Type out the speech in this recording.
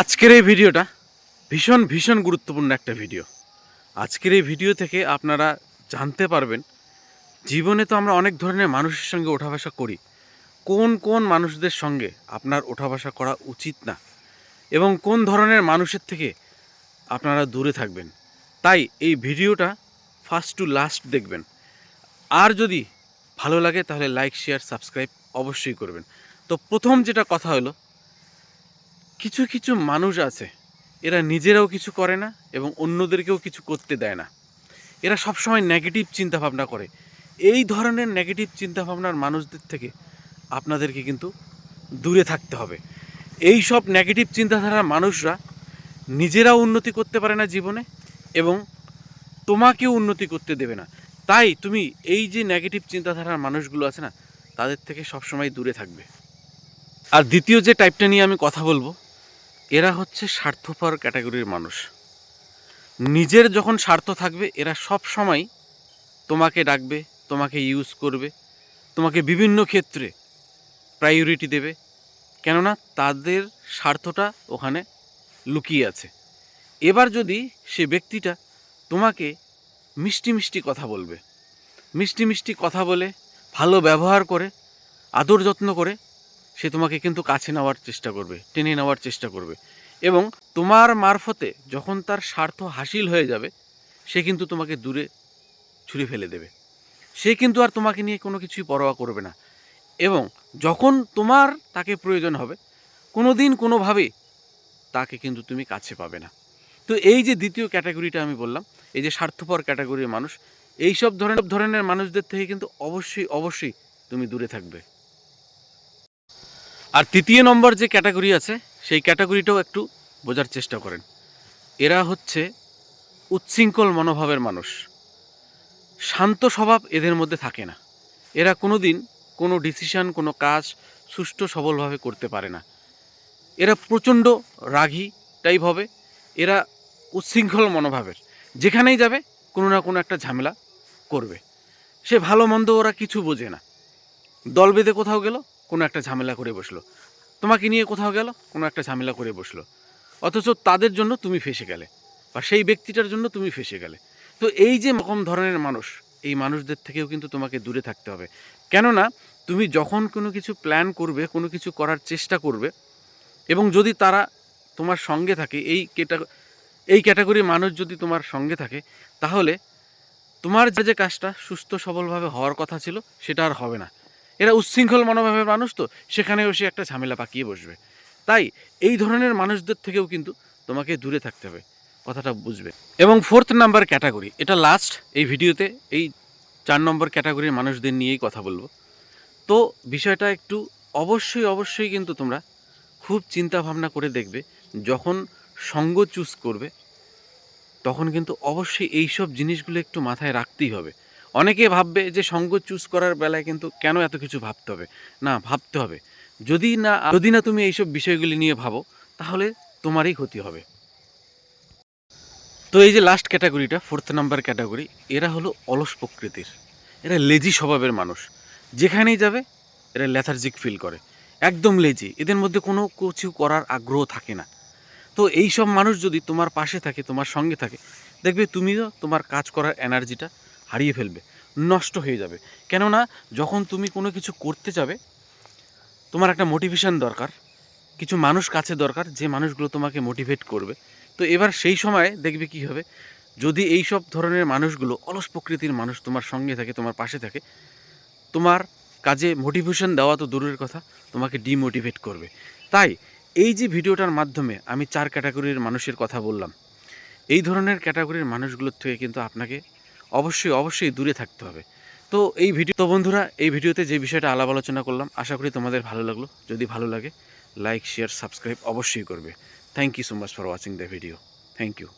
আজকের এই ভিডিওটা ভীষণ ভীষণ গুরুত্বপূর্ণ একটা ভিডিও। আজকের এই ভিডিও থেকে আপনারা জানতে পারবেন, জীবনে তো আমরা অনেক ধরনের মানুষের সঙ্গে ওঠা বসা করি। কোন কোন মানুষদের সঙ্গে আপনার ওঠা বসা করা উচিত না? এবং কোন ধরনের মানুষের থেকে আপনারা দূরে থাকবেন? তাই এই ভিডিওটা ফার্স্ট টু লাস্ট দেখবেন। আর যদি ভালো লাগে তাহলে লাইক শেয়ার সাবস্ক্রাইব অবশ্যই করবেন। তো প্রথম যেটা কথা হলো কিছু কিছু মানুষ আছে, এরা নিজেরাও কিছু করে না এবং অন্যদেরকেও কিছু করতে দেয় না। এরা সবসময় নেগেটিভ চিন্তাভাবনা করে। এই ধরনের নেগেটিভ চিন্তাভাবনার মানুষদের থেকে আপনাদেরকে কিন্তু দূরে থাকতে হবে। এই সব নেগেটিভ চিন্তাধারার মানুষরা নিজেরাও উন্নতি করতে পারে না জীবনে এবং তোমাকেও উন্নতি করতে দেবে না। তাই তুমি এই যে নেগেটিভ চিন্তাধারার মানুষগুলো আছে না, তাদের থেকে সবসময় দূরে থাকবে। আর দ্বিতীয় যে টাইপটা নিয়ে আমি কথা বলব এরা হচ্ছে স্বার্থপর ক্যাটাগরির মানুষ। নিজের যখন স্বার্থ থাকবে, এরা সব সময় তোমাকে ডাকবে, তোমাকে ইউজ করবে, তোমাকে বিভিন্ন ক্ষেত্রে প্রায়োরিটি দেবে। কেননা তাদের স্বার্থটা ওখানে লুকিয়ে আছে। এবার যদি সে ব্যক্তিটা তোমাকে মিষ্টি মিষ্টি কথা বলবে, মিষ্টি মিষ্টি কথা বলে, ভালো ব্যবহার করে, আদর যত্ন করে সে তোমাকে কিন্তু কাছে নেওয়ার চেষ্টা করবে, টেনে নেওয়ার চেষ্টা করবে। এবং তোমার মারফতে যখন তার স্বার্থ হাসিল হয়ে যাবে, সে কিন্তু তোমাকে দূরে ছুঁড়ে ফেলে দেবে। সে কিন্তু আর তোমাকে নিয়ে কোনো কিছুই পরোয়া করবে না। এবং যখন তোমার তাকে প্রয়োজন হবে কোনো দিন কোনোভাবে তাকে কিন্তু তুমি কাছে পাবে না। তো এই যে দ্বিতীয় ক্যাটাগরিটা আমি বললাম, এই যে স্বার্থপর ক্যাটাগরির মানুষ এই সব ধরনের ধরনের মানুষদের থেকে কিন্তু অবশ্যই অবশ্যই তুমি দূরে থাকবে। আর তৃতীয় নম্বর যে ক্যাটাগরি আছে, সেই ক্যাটাগরিটাও একটু বোঝার চেষ্টা করেন। এরা হচ্ছে উচ্ছৃঙ্খল মনোভাবের মানুষ। শান্ত স্বভাব এদের মধ্যে থাকে না। এরা কোনো দিন কোনো ডিসিশন কোনো কাজ সুষ্ঠু সবলভাবে করতে পারে না। এরা প্রচণ্ড রাগী টাইপ হবে। এরা উচ্ছৃঙ্খল মনোভাবের। যেখানেই যাবে, কোনো না কোনো একটা ঝামেলা করবে। সে ভালো মন্দ ওরা কিছু বোঝে না। দল বেঁধে কোথাও গেল কোনো একটা ঝামেলা করে বসল। তোমাকে নিয়ে কোথাও গেল, কোনো একটা ঝামেলা করে বসল। অথচ তাদের জন্য তুমি ফেসে গেলে বা সেই ব্যক্তিটার জন্য তুমি ফেসে গেলে। তো এই যে রকম ধরনের মানুষ, এই মানুষদের থেকেও কিন্তু তোমাকে দূরে থাকতে হবে। কেননা, তুমি যখন কোনো কিছু প্ল্যান করবে, কোনো কিছু করার চেষ্টা করবে এবং যদি তারা তোমার সঙ্গে থাকে, এই কেটা, এই ক্যাটাগরির মানুষ যদি তোমার সঙ্গে থাকে, তাহলে তোমার যে যে কাজটা সুস্থ সবলভাবে হওয়ার কথা ছিল, সেটা আর হবে না। এরা উচ্ছৃঙ্খল মনোভাবের মানুষ তো, সেখানেও সে একটা ঝামেলা পাকিয়ে বসবে। তাই এই ধরনের মানুষদের থেকেও কিন্তু তোমাকে দূরে থাকতে হবে, কথাটা বুঝবে। এবং ফোর্থ নাম্বার ক্যাটাগরি এটা লাস্ট এই ভিডিওতে এই চার নম্বর ক্যাটাগরির মানুষদের নিয়েই কথা বলব। তো বিষয়টা একটু অবশ্যই অবশ্যই কিন্তু তোমরা খুব চিন্তা ভাবনা করে দেখবে, যখন সঙ্গ চুজ করবে, তখন কিন্তু অবশ্যই এই সব জিনিসগুলো একটু মাথায় রাখতেই হবে। অনেকে ভাববে যে সঙ্গ চুজ করার বেলায় কিন্তু কেন এত কিছু ভাবতে হবে? না, ভাবতে হবে। যদি না যদি না তুমি এইসব বিষয়গুলি নিয়ে ভাবো, তাহলে তোমারই ক্ষতি হবে। তো এই যে লাস্ট ক্যাটাগরিটা ফোর্থ নাম্বার ক্যাটাগরি এরা হলো অলস প্রকৃতির। এরা লেজি স্বভাবের মানুষ। যেখানেই যাবে, এরা লেথার্জিক ফিল করে। একদম লেজি এদের মধ্যে কোনো কিছু করার আগ্রহ থাকে না। তো এই সব মানুষ যদি তোমার পাশে থাকে, তোমার সঙ্গে থাকে, দেখবে তুমিও তোমার কাজ করার এনার্জিটা হারিয়ে ফেলবে, নষ্ট হয়ে যাবে। কেননা, যখন তুমি কোনো কিছু করতে যাবে, তোমার একটা মোটিভেশান দরকার, কিছু মানুষ কাছে দরকার, যে মানুষগুলো তোমাকে মোটিভেট করবে। তো এবার সেই সময় দেখবে কি হবে, যদি এই সব ধরনের মানুষগুলো, অলস প্রকৃতির মানুষ তোমার সঙ্গে থাকে, তোমার পাশে থাকে, তোমার কাজে মোটিভেশন দেওয়া তো দূরের কথা, তোমাকে ডিমোটিভেট করবে। তাই, এই যে ভিডিওটার মাধ্যমে আমি চার ক্যাটাগরির মানুষের কথা বললাম, এই ধরনের ক্যাটাগরির মানুষগুলোর থেকে কিন্তু আপনাকে অবশ্যই অবশ্যই দূরে থাকতে হবে। তো এই ভিডিও, তো বন্ধুরা, এই ভিডিওতে যে বিষয়টা আলাপ আলোচনা করলাম, আশা করি তোমাদের ভালো লাগল। যদি ভালো লাগে লাইক শেয়ার সাবস্ক্রাইব অবশ্যই করবে। Thank you so much for watching the video thank you